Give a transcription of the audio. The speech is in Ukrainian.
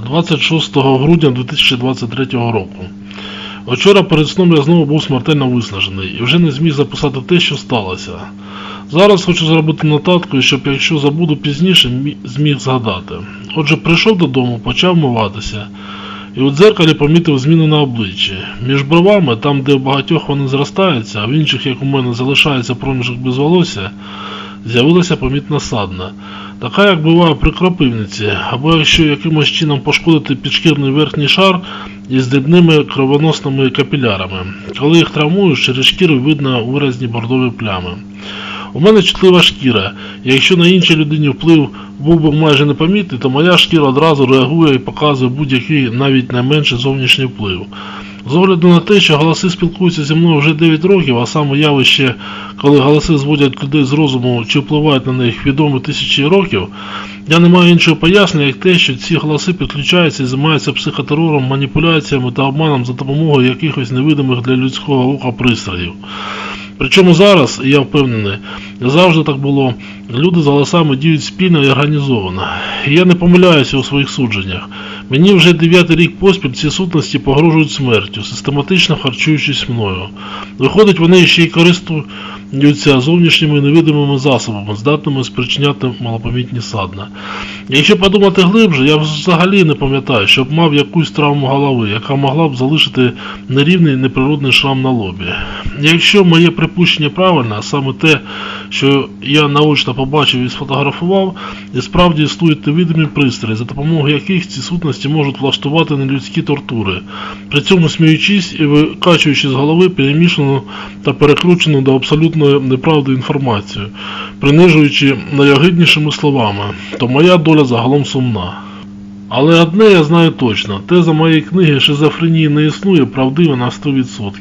26 грудня 2023 року. Вчора перед сном я знову був смертельно виснажений і вже не зміг записати те, що сталося. Зараз хочу зробити нотатку, щоб якщо забуду пізніше, зміг згадати. Отже, прийшов додому, почав миватися. І у дзеркалі помітив зміну на обличчі. Між бровами, там, де у багатьох вони зростаються, а в інших, як у мене, залишається проміжок без волосся, з'явилася помітна садна. Така, як буває при крапивниці, або якщо якимось чином пошкодити підшкірний верхній шар із дрібними кровоносними капілярами. Коли їх травмують, через шкіру видно виразні бордові плями. У мене чутлива шкіра, і якщо на іншій людині вплив був би майже непомітний, то моя шкіра одразу реагує і показує будь-який навіть найменший зовнішній вплив. З огляду на те, що голоси спілкуються зі мною вже 9 років, а саме явище, коли голоси зводять людей з розуму чи впливають на них відомо тисячі років, я не маю іншого пояснення, як те, що ці голоси підключаються і займаються психотерором, маніпуляціями та обманом за допомогою якихось невидимих для людського ока пристроїв. Причому зараз, я впевнений, завжди так було, люди з голосами діють спільно і організовано. І я не помиляюся у своїх судженнях. Мені вже дев'ятий рік поспіль ці сутності погрожують смертю, систематично харчуючись мною. Виходить, вони ще й користуються зовнішніми невидимими засобами, здатними спричиняти малопомітні садна. Якщо подумати глибше, я взагалі не пам'ятаю, щоб мав якусь травму голови, яка могла б залишити нерівний неприродний шрам на лобі. Якщо моє припущення правильне, а саме те, що я наочно побачив і сфотографував, і справді існують невидимі пристрої, за допомогою яких ці сутності можуть влаштувати нелюдські тортури, при цьому сміючись і викачуючи з голови перемішану та перекручену до абсолютної неправди інформацію, принижуючи найогиднішими словами, то моя доля загалом сумна. Але одне я знаю точно, теза моєї книги шизофренії не існує правдива на 100%.